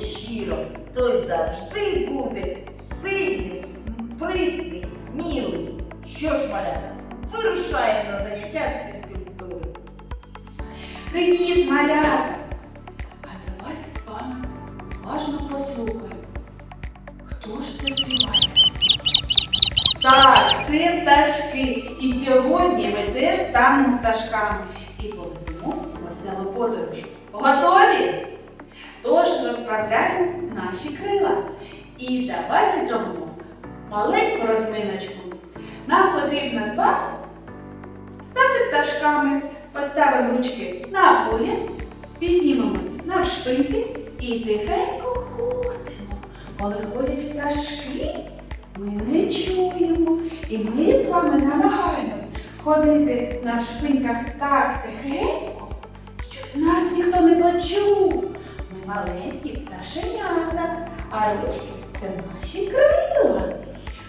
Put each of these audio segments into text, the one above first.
щиро, той завжди буде сильний, спритний, смілий. Що ж, малята, вирушаємо на заняття з фізкультури. Привіт, малята! А давайте з вами уважно послухаємо. Хто ж це співає? Так, це пташки. І сьогодні ми теж станемо пташками Готові? Тож розправляємо наші крила. І давайте зробимо маленьку розминочку. Нам потрібно з вами стати пташками, поставимо ручки на пояс, піднімемось на шпиньки і тихенько ходимо. Коли ходять пташки, ми не чуємо. І ми з вами намагаємось ходити на шпиньках так тихенько, нас ніхто не почув. Ми маленькі пташенята, а ручки це наші крила.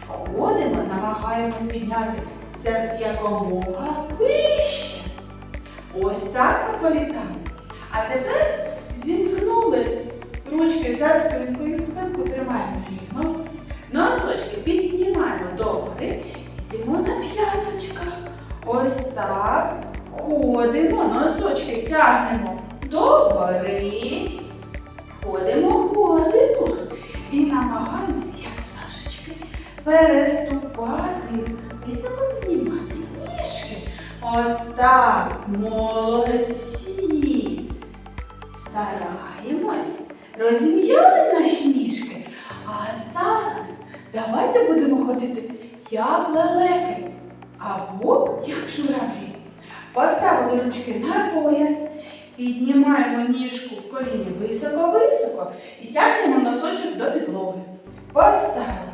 Ходимо, намагаємось підняти це якомога вище. Ось так ми політаємо. А тепер зімкнули ручки за спинкою, спинку тримаємо рівно. Носочки піднімаємо догори, йдемо на п'яточках. Ось так. Ходимо, носочки тягнемо догори. Ходимо, ходимо. І намагаємось, як пташечки, переступати високо піднімати ніжки. Ось так, молодці. Стараємось, розім'яли наші ніжки. А зараз давайте будемо ходити як лелеки або як журавлі. Поставили ручки на пояс, піднімаємо ніжку в коліні високо-високо і тягнемо носочок до підлоги. Поставили.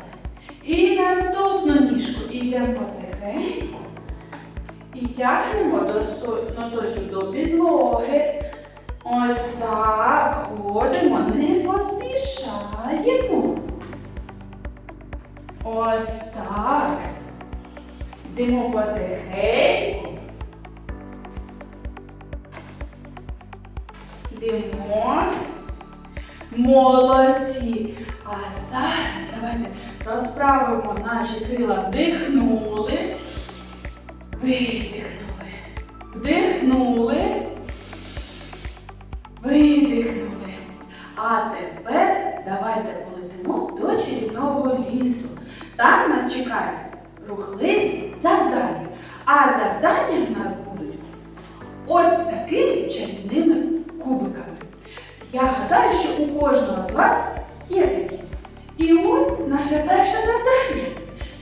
І наступну ніжку йдемо потихеньку і тягнемо носочок до підлоги. Ось так ходимо, не поспішаємо. Ось так. Йдемо потихеньку. Йдемо. Молодці. А зараз давайте розправимо наші крила. Вдихнули. Видихнули. Вдихнули. Видихнули. А тепер давайте полетимо до чарівного лісу. Там нас чекають рухливі завдання. А завдання в нас будуть ось такими чарівними кубиками. Я гадаю, що у кожного з вас є такі. І ось наше перше завдання.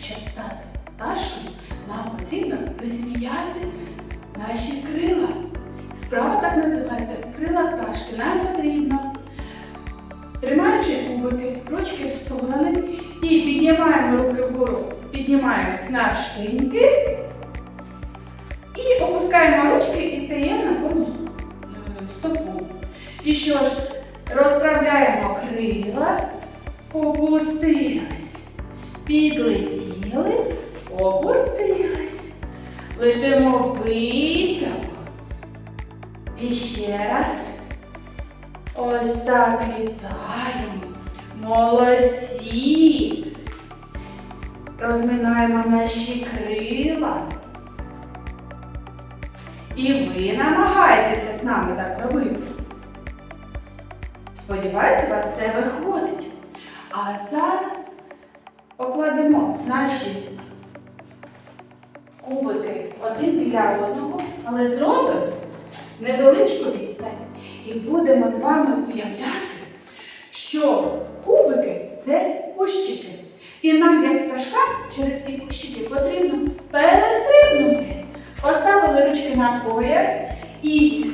Щоб стати пташкою, нам потрібно розміяти наші крила. Вправа так називається крила пташки. Нам потрібно, тримаючи кубики, ручки в сторони і піднімаємо руки вгору, піднімаємось на шпиньки і опускаємо ручки що ж, розправляємо крила, опустились, підлетіли, опустились, летимо високо. І ще раз. Ось так літаємо. Молодці. Розминаємо наші крила. І ви намагаєтеся з нами так робити. Сподіваюсь, у вас все виходить. А зараз покладемо наші кубики один біля одного, але зробимо невеличку відстань. І будемо з вами уявляти, що кубики це кущики. І нам, як пташкам, через ці кущики потрібно перестрибнути. Поставили ручки на пояс і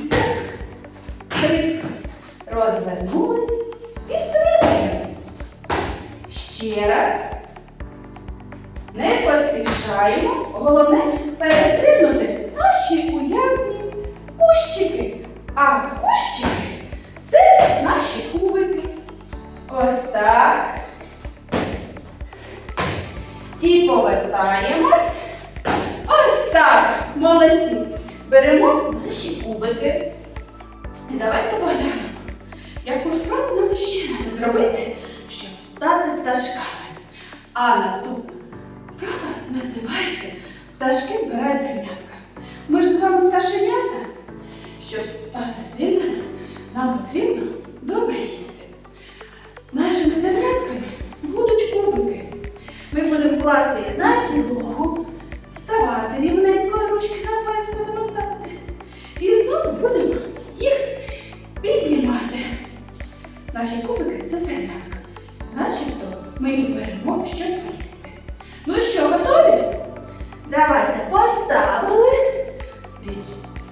зробити, щоб стати пташками. А наступна вправа називається Пташки збирають зернятка. Ми ж з вами пташенята. Щоб стати сильними, нам потрібно добре їсти. Нашими зернятками будуть кубики. Ми будемо класти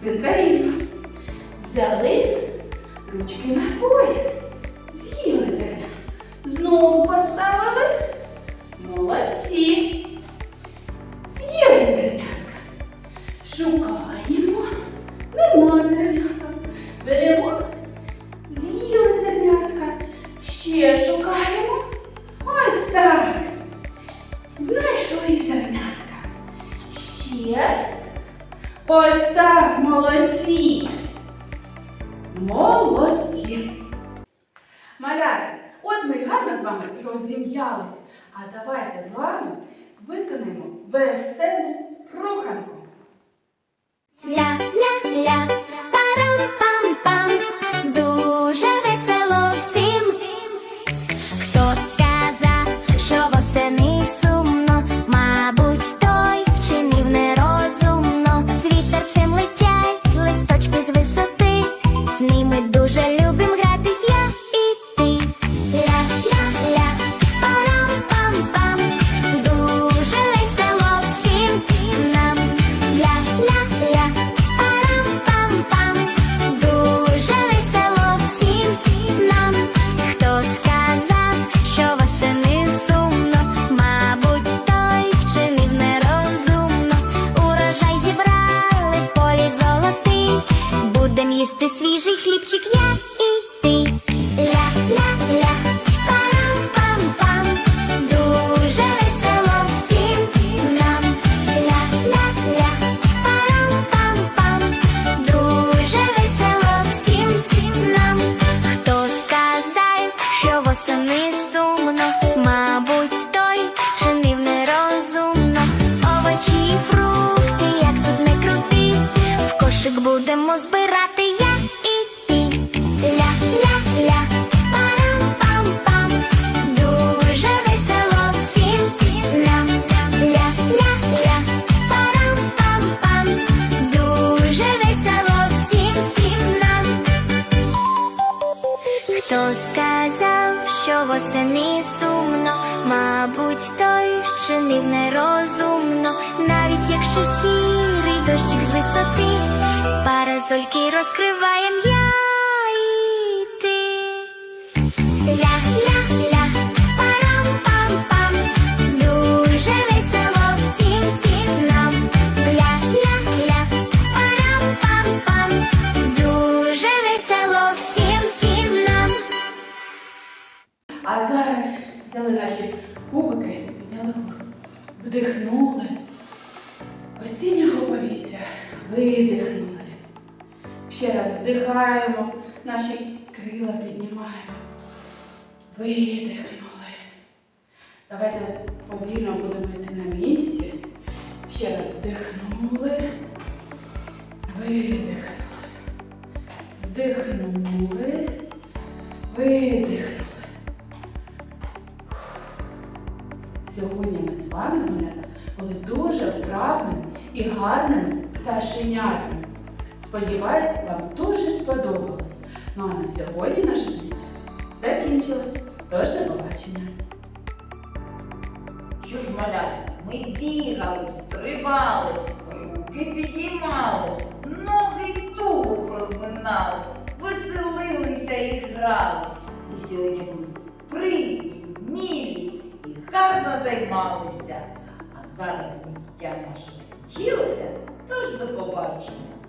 спинка. Взяли ручки на пояс. З'їли земля. Знову поставили. Молодці. З'їли зернятка. Шукаємо. Нема зернятка. Малята, ось ми гарно з вами розім'ялися. А давайте з вами виконаємо веселу руханку. Ля-ля-ля, їсти свіжий хлібчик, я якщо сірий дощик з висоти, парасольки розкриваєм я. Ля-ля-ля, парам-пам-пам, дуже весело всім всім нам. Ля-ля-ля, парам-пам-пам, дуже весело всім всім нам. А зараз взяли наші кубики, підняли вгору. Вдихнули видихнули. Ще раз вдихаємо, наші крила піднімаємо. Видихнули. Давайте повільно будемо йти на місці. Ще раз вдихнули. Видихнули. Вдихнули. Видихнули. Сьогодні ми з вами, малята, були дуже вправними і гарними пташенятами. Сподіваюсь, вам дуже сподобалось. Ну а на сьогодні наше заняття закінчилось. Тож до побачення. Що ж, маля, ми бігали, стрибали, руки підіймали, ноги й тулуб розминали, веселилися і грали. І сьогодні були спритні, гарно займалися. А зараз заняття наше закінчилося, тож до побачення.